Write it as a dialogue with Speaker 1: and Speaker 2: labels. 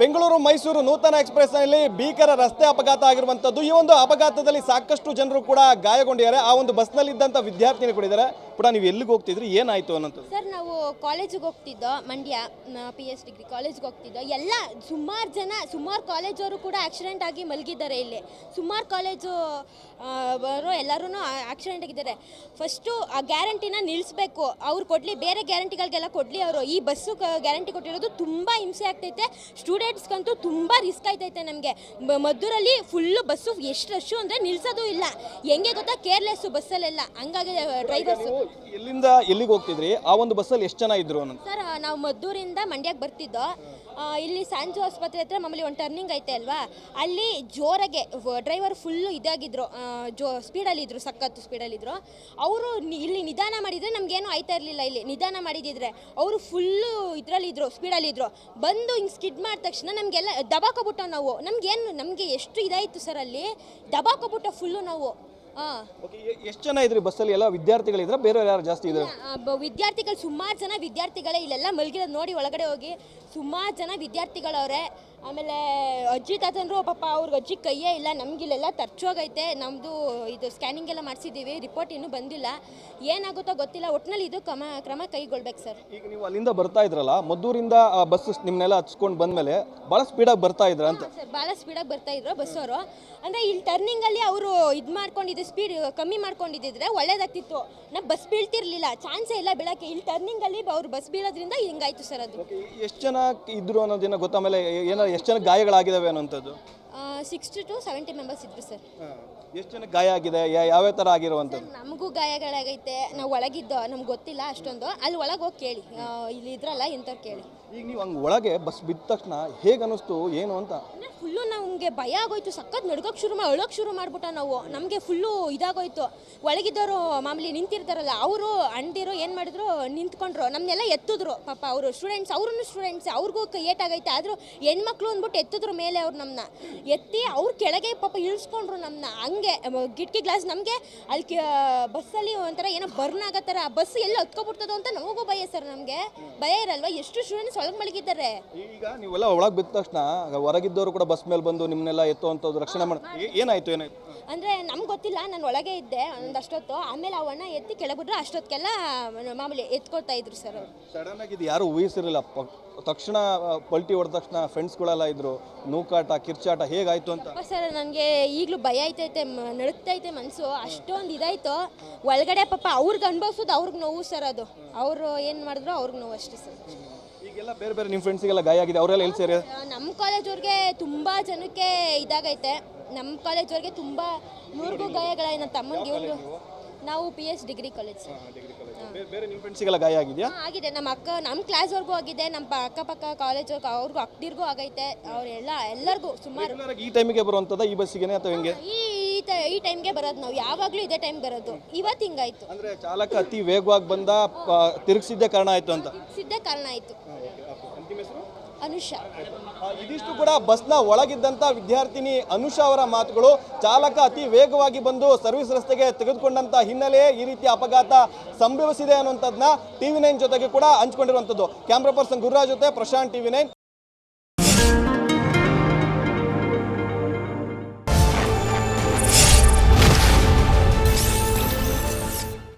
Speaker 1: ಬೆಂಗಳೂರು, ಮೈಸೂರು ನೂತನ ಎಕ್ಸ್ಪ್ರೆಸ್ನಲ್ಲಿ ಭೀಕರ ರಸ್ತೆ ಅಪಘಾತ ಆಗಿರುವಂಥದ್ದು ಈ ಒಂದು ಅಪಘಾತದಲ್ಲಿ ಸಾಕಷ್ಟು ಜನರು ಕೂಡ ಗಾಯಗೊಂಡಿದ್ದಾರೆ. ಆ ಒಂದು ಬಸ್ ಬಸ್ನಲ್ಲಿದ್ದಂಥ ವಿದ್ಯಾರ್ಥಿನಿ ಕೂಡ ಇದ್ದಾರೆ. ಪುಟ ನೀವು ಎಲ್ಲಿಗೆ ಹೋಗ್ತಿದ್ರಿ? ಏನಾಯ್ತು ಅನ್ನೋಂಥದ್ದು
Speaker 2: ಸರ್, ನಾವು ಕಾಲೇಜಿಗೆ ಹೋಗ್ತಿದ್ದೋ, ಮಂಡ್ಯ ಪಿ ಎಚ್ ಡಿಗ್ರಿ ಕಾಲೇಜ್ಗೆ ಹೋಗ್ತಿದ್ದೋ, ಎಲ್ಲ ಸುಮಾರು ಜನ, ಸುಮಾರು ಕಾಲೇಜವರು ಕೂಡ ಆಕ್ಸಿಡೆಂಟ್ ಆಗಿ ಮಲಗಿದ್ದಾರೆ ಇಲ್ಲಿ. ಸುಮಾರು ಕಾಲೇಜು ಅವರು ಎಲ್ಲರೂ ಆಕ್ಸಿಡೆಂಟ್ ಆಗಿದ್ದಾರೆ. ಫಸ್ಟು ಆ ಗ್ಯಾರಂಟಿನ ನಿಲ್ಲಿಸ್ಬೇಕು ಅವ್ರು ಕೊಡಲಿ, ಬೇರೆ ಗ್ಯಾರಂಟಿಗಳಿಗೆಲ್ಲ ಕೊಡಲಿ ಅವರು. ಈ ಬಸ್ಸು ಗ್ಯಾರಂಟಿ ಕೊಟ್ಟಿರೋದು ತುಂಬ ಹಿಂಸೆ ಆಗ್ತೈತೆ. ಸ್ಟೂಡೆಂಟ್ಸ್ಗಂತೂ ತುಂಬ ರಿಸ್ಕ್ ಆಯ್ತೈತೆ ನಮಗೆ. ಮದ್ದೂರಲ್ಲಿ ಫುಲ್ಲು ಬಸ್ಸು ಎಷ್ಟು ರಶ್ಶು ಅಂದರೆ ನಿಲ್ಸೋದು ಇಲ್ಲ. ಹೆಂಗೆ ಗೊತ್ತಾ? ಕೇರ್ಲೆಸ್ಸು ಬಸ್ಸಲ್ಲೆಲ್ಲ ಹಂಗಾಗಿ ಡ್ರೈವರ್ಸು
Speaker 1: ಎಲ್ಲಿಂದ ಎಲ್ಲಿಗೆ ಹೋಗ್ತಿದ್ರಿ? ಆ ಒಂದು ಬಸ್ಸಲ್ಲಿ ಎಷ್ಟು ಜನ ಇದ್ರು
Speaker 2: ಸರ್ ನಾವು ಮದ್ದೂರಿಂದ ಮಂಡ್ಯಕ್ಕೆ ಬರ್ತಿದ್ದೋ ಇಲ್ಲಿ ಸಾಂಜು ಆಸ್ಪತ್ರೆ ಹತ್ರ ಮಾಮೂಲಿ ಒಂದು ಟರ್ನಿಂಗ್ ಐತೆ ಅಲ್ವಾ? ಅಲ್ಲಿ ಜೋರಾಗೆ ಡ್ರೈವರ್ ಫುಲ್ಲು ಇದಾಗಿದ್ರು ಜೋ ಸ್ಪೀಡಲ್ಲಿದ್ದರು ಸಖತ್ತು ಸ್ಪೀಡಲ್ಲಿದ್ದರು ಅವರು ಇಲ್ಲಿ ನಿಧಾನ ಮಾಡಿದರೆ ನಮಗೇನು ಆಯ್ತಾ ಇರಲಿಲ್ಲ ಇಲ್ಲಿ. ನಿಧಾನ ಮಾಡಿದಿದ್ರೆ ಅವರು ಫುಲ್ಲು ಇದರಲ್ಲಿದ್ದರು ಸ್ಪೀಡಲ್ಲಿದ್ದರು ಬಂದು ಹಿಂಗೆ ಸ್ಕಿಡ್ ಮಾಡಿದ ತಕ್ಷಣ ನಮಗೆಲ್ಲ, ದಬಾಕೋಬಿಟ್ಟು ನಾವು. ನಮಗೇನು, ನಮಗೆ ಎಷ್ಟು ಇದಾಯಿತು ಸರ್ ಅಲ್ಲಿ? ದಬಾಕೋಬಿಟ್ಟು ಫುಲ್ಲು ನಾವು.
Speaker 1: ಎಷ್ಟು ಜನ ಇದ್ರಿ ಬಸ್ಸಲ್ಲಿ? ಎಲ್ಲ ವಿದ್ಯಾರ್ಥಿಗಳಿದ್ರೆ ಬೇರೆ ಯಾರು ಜಾಸ್ತಿ
Speaker 2: ಇದ್ರೆ? ವಿದ್ಯಾರ್ಥಿಗಳು ಸುಮಾರು ಜನ ವಿದ್ಯಾರ್ಥಿಗಳೇ ಇಲ್ಲೆಲ್ಲ ಮಲಗಿರೋದು ನೋಡಿ ಒಳಗಡೆ ಹೋಗಿ. ಸುಮಾರು ಜನ ವಿದ್ಯಾರ್ಥಿಗಳವ್ರೆ. ಆಮೇಲೆ ಅಜ್ಜಿ ತಾತಂದ್ರು ಪಾಪ ಅವ್ರಿಗೆ ಅಜ್ಜಿ ಕೈಯೇ ಇಲ್ಲ ನಮಗಿಲ್ಲೆಲ್ಲ ತರ್ಚೋಗೈತೆ ನಮ್ಮದು ಇದು ಸ್ಕ್ಯಾನಿಂಗ್ ಎಲ್ಲ ಮಾಡಿಸಿದ್ದೀವಿ ರಿಪೋರ್ಟ್ ಇನ್ನೂ ಬಂದಿಲ್ಲ. ಏನಾಗುತ್ತೋ ಗೊತ್ತಿಲ್ಲ ಒಟ್ಟಿನಲ್ಲಿ ಇದು ಕ್ರಮ ಕ್ರಮ ಕೈಗೊಳ್ಬೇಕು ಸರ್.
Speaker 1: ಈಗ ನೀವು ಅಲ್ಲಿಂದ ಬರ್ತಾ ಇದ್ರಲ್ಲ ಮದ್ದೂರಿಂದ ಬಸ್ ನಿಮ್ಮನ್ನೆಲ್ಲ ಹಚ್ಕೊಂಡು ಬಂದಮೇಲೆ ಭಾಳ ಸ್ಪೀಡಾಗಿ ಬರ್ತಾ ಇದ್ರ ಅಂತ.
Speaker 2: ಸರ್ ಭಾಳ ಸ್ಪೀಡಾಗಿ ಬರ್ತಾ ಇದ್ರು ಬಸ್ಸವರು ಅಂದರೆ ಇಲ್ಲಿ ಟರ್ನಿಂಗಲ್ಲಿ ಅವರು ಇದು ಮಾಡ್ಕೊಂಡಿದ್ದು ಸ್ಪೀಡ್ ಕಮ್ಮಿ ಮಾಡ್ಕೊಂಡಿದ್ದಿದ್ರೆ ಒಳ್ಳೇದಾಗ್ತಿತ್ತು. ನಾವು ಬಸ್ ಬೀಳ್ತಿರ್ಲಿಲ್ಲ ಚಾನ್ಸೇ ಇಲ್ಲ ಬೀಳಕ್ಕೆ. ಇಲ್ಲಿ ಟರ್ನಿಂಗಲ್ಲಿ ಅವ್ರು ಬಸ್ ಬೀಳೋದ್ರಿಂದ ಹಿಂಗಾಯ್ತು ಸರ್ ಅದು.
Speaker 1: ಎಷ್ಟು ಜನ ಇದ್ರು ಅನ್ನೋದೇನೋ ಗೊತ್ತಾಮೇಲೆ ಏನಾರು ಎಷ್ಟು ಜನ ಗಾಯಗಳಾಗಿದ್ದಾವೆ ಅನ್ನೋಂಥದ್ದು
Speaker 2: ಸಿಕ್ಸ್ಟಿ ಟು ಸೆವೆಂಟಿ ಮೆಂಬರ್ಸ್ ಇದ್ರು ಸರ್.
Speaker 1: ಎಷ್ಟು ಜನ ಗಾಯ ಆಗಿದೆ? ಯಾವ ಯಾವ್ಯಾವ ಥರ ಆಗಿರುವಂಥದ್ದು?
Speaker 2: ನಮಗೂ ಗಾಯಗಳಾಗೈತೆ. ನಾವು ಒಳಗಿದ್ದೋ ನಮ್ಗೆ ಗೊತ್ತಿಲ್ಲ ಅಷ್ಟೊಂದು. ಅಲ್ಲಿ ಒಳಗೆ ಹೋಗಿ ಕೇಳಿ. ಆ, ಇಲ್ಲಿ ಇದ್ರಲ್ಲ ಇಂಥವ್ರು ಕೇಳಿ.
Speaker 1: ಈಗ ನೀವು ಹಂಗೆ ಒಳಗೆ ಬಸ್ ಬಿದ್ದ ತಕ್ಷಣ ಹೇಗೆ ಅನ್ನಿಸ್ತು ಏನು ಅಂತ?
Speaker 2: ಫುಲ್ಲು ನಮಗೆ ಭಯ ಆಗೋಯ್ತು. ಸಖತ್ ನಡ್ಕೋಕೆ ಶುರು ಮಾಡಿ ಅಳೋಕೆ ಶುರು ಮಾಡ್ಬಿಟ್ಟ ನಾವು. ನಮಗೆ ಫುಲ್ಲು ಇದಾಗೋಯ್ತು. ಒಳಗಿದ್ದವರು ಮಾಮೂಲಿ ನಿಂತಿರ್ತಾರಲ್ಲ ಅವರು ಅಂಡಿರು ಏನು ಮಾಡಿದ್ರು ನಿಂತ್ಕೊಂಡ್ರು. ನಮ್ಮನ್ನೆಲ್ಲ ಎತ್ತಿದ್ರು. ಪಾಪ ಅವರು ಸ್ಟೂಡೆಂಟ್ಸ್ ಅವ್ರೂ ಸ್ಟೂಡೆಂಟ್ಸ್ ಅವ್ರಿಗೂ ಏಟಾಗೈತೆ ಆದರೂ ಹೆಣ್ಮಕ್ಳು ಅಂದ್ಬಿಟ್ಟು ಎತ್ತಿದ್ರು ಮೇಲೆ ಅವ್ರು ನಮ್ಮನ್ನ ಎತ್ತಿ ಅವ್ರ ಕೆಳಗೆ ಪಾಪ ಇಳಿಸ್ಕೊಂಡ್ರು ನಮ್ಮನ್ನ ಹಂಗೆ ಕಿಟಕಿ ಗ್ಲಾಸ್ ನಮಗೆ ಅಲ್ಲಿ ಬಸ್ಸಲ್ಲಿ ಒಂಥರ ಏನೋ ಬರ್ನ್ ಆಗೋ ಥರ ಬಸ್ ಎಲ್ಲಿ ಹತ್ಕೊಬಿಡ್ತದೋ ಅಂತ ನಮಗೂ ಭಯ ಸರ್ ನಮಗೆ. ಭಯ ಇರಲ್ವಾ? ಎಷ್ಟು ಸ್ಟೂಡೆಂಟ್ಸ್ ಒಳಗೆ ಮಲಗಿದ್ದಾರೆ.
Speaker 1: ಈಗ ನೀವೆಲ್ಲ ಒಳಗೆ ಬಿದ್ದ ತಕ್ಷಣ ಹೊರಗಿದ್ದವರು ಕೂಡ ಬಸ್ ಮೇಲೆ ಬಂದು ನಿಮ್ಮನ್ನೆಲ್ಲ ಎತ್ತುವಂಥದ್ದು ರಕ್ಷಣೆ ಮಾಡಿ ಏನಾಯ್ತು ಏನಾಯ್ತು
Speaker 2: ಅಂದರೆ ನಮ್ಗೆ ಗೊತ್ತಿಲ್ಲ ನಾನು ಒಳಗೆ ಇದ್ದೆ ಒಂದಷ್ಟೊತ್ತು ಆಮೇಲೆ ಅವಣ್ಣ ಎತ್ತಿ ಕೆಳಗಿದ್ರು ಅಷ್ಟೊತ್ತಿಗೆಲ್ಲ ಮಾಮೂಲಿ ಎತ್ಕೊಳ್ತಾ ಇದ್ರು ಸರ್ ಅವರು.
Speaker 1: ಸಡನ್ ಆಗಿ ಇದು ಯಾರು ಊಹಿಸಿರಲಿಲ್ಲ. ತಕ್ಷಣ ಪಲ್ಟಿ ಹೊಡೆದ ತಕ್ಷಣ ಫ್ರೆಂಡ್ಸ್ಗಳೆಲ್ಲ ಇದ್ರು. ನೂಕಾಟ ಕಿರ್ಚಾಟ ಹೇಗಾಯ್ತು ಅಂತ?
Speaker 2: ಸರ್ ನನಗೆ ಈಗಲೂ ಭಯ ಐತೈತೆ ನಡುಕ್ತೈತೆ ಮನಸ್ಸು ಅಷ್ಟೊಂದು ಇದಾಯ್ತು. ಒಳಗಡೆ ಪಾಪ ಅವ್ರಿಗೆ ಅನುಭವಿಸೋದು ಅವ್ರಿಗೆ ನೋವು ಸರ್ ಅದು. ಅವರು ಏನು ಮಾಡಿದ್ರು ಅವ್ರಿಗೆ ನೋವು ಅಷ್ಟೇ ಸರ್.
Speaker 1: ಈಗೆಲ್ಲ ಬೇರೆ ಬೇರೆ ನಿಮ್ಮ ಫ್ರೆಂಡ್ಸಿಗೆಲ್ಲ ಗಾಯ ಆಗಿದೆ ಅವರೆಲ್ಲ ಎಲ್ಲಿ ಸೇರಿ?
Speaker 2: ನಮ್ಮ ಕಾಲೇಜವ್ರಿಗೆ ತುಂಬ ಜನಕ್ಕೆ ಇದಾಗೈತೆ. ನಮ್ಮ ಕಾಲೇಜವ್ರಿಗೆ ತುಂಬ ನೂರಿಗೂ ಗಾಯಗಳ ನನ್ನ ತಮ್ಮನಿಗೆ ಇವ್ರಿಗೂ. ನಾವು P H degree college sir.
Speaker 1: ಬೇರೆ ನಿಮ್ಮ ಫ್ರೆಂಡ್ಸಿಗೆಲ್ಲ ಗಾಯ ಆಗಿದೆಯಾ?
Speaker 2: ಆಗಿದೆ. ನಮ್ಮ ಅಕ್ಕ ನಮ್ಮ ಕ್ಲಾಸ್ವರೆಗೂ ಆಗಿದೆ. ನಮ್ಮ ಪ- ಅಕ್ಕಪಕ್ಕ ಕಾಲೇಜ್ ಅವ್ರಿಗೂ ಅಕ್ಕಿರ್ಗೂ ಆಗೈತೆ. ಅವರೆಲ್ಲ ಎಲ್ಲರಿಗೂ ಸುಮಾರು.
Speaker 1: Regular ಆಗಿ ಈ ಟೈಮಿಗೆ ಬರುವಂತದ ಈ ಬಸ್ಸಿಗೆ ಅಥವಾ ಹೆಂಗೆ?
Speaker 2: ಈ ಈ ಟೈಮ್ಗೆ ಬರೋದು ನಾವು. ಯಾವಾಗಲೂ ಇದೇ ಟೈಮ್ ಬರೋದು. ಇವತ್ತು ಹಿಂಗಾಯ್ತು.
Speaker 1: ಅಂದ್ರೆ ಚಾಲಕ ಅತಿ ವೇಗವಾಗಿ ಬಂದ ಪ- ತಿರುಗಿಸಿದ್ದೇ ಕಾರಣ ಆಯ್ತು ಅಂತ?
Speaker 2: ಸಿದ್ಧ ಕಾರಣ ಆಯಿತು. ಅನುಷಾ.
Speaker 1: ಇದಿಷ್ಟು ಕೂಡ ಬಸ್ನ ಒಳಗಿದ್ದಂತ ವಿದ್ಯಾರ್ಥಿನಿ ಅನುಷಾ ಅವರ ಮಾತುಗಳು ಚಾಲಕ ಅತಿ ವೇಗವಾಗಿ ಬಂದು ಸರ್ವಿಸ್ ರಸ್ತೆಗೆ ತೆಗೆದುಕೊಂಡಂತ ಹಿನ್ನೆಲೆಯೇ ಈ ರೀತಿ ಅಪಘಾತ ಸಂಭವಿಸಿದೆ ಅನ್ನುವಂಥದ್ದನ್ನ ಟಿವಿ ನೈನ್ ಜೊತೆಗೆ ಕೂಡ ಹಂಚ್ಕೊಂಡಿರುವಂಥದ್ದು. ಕ್ಯಾಮ್ರಾ ಪರ್ಸನ್ ಗುರುರಾಜ್ ಜೊತೆ ಪ್ರಶಾಂತ್ ಟಿವಿ ನೈನ್.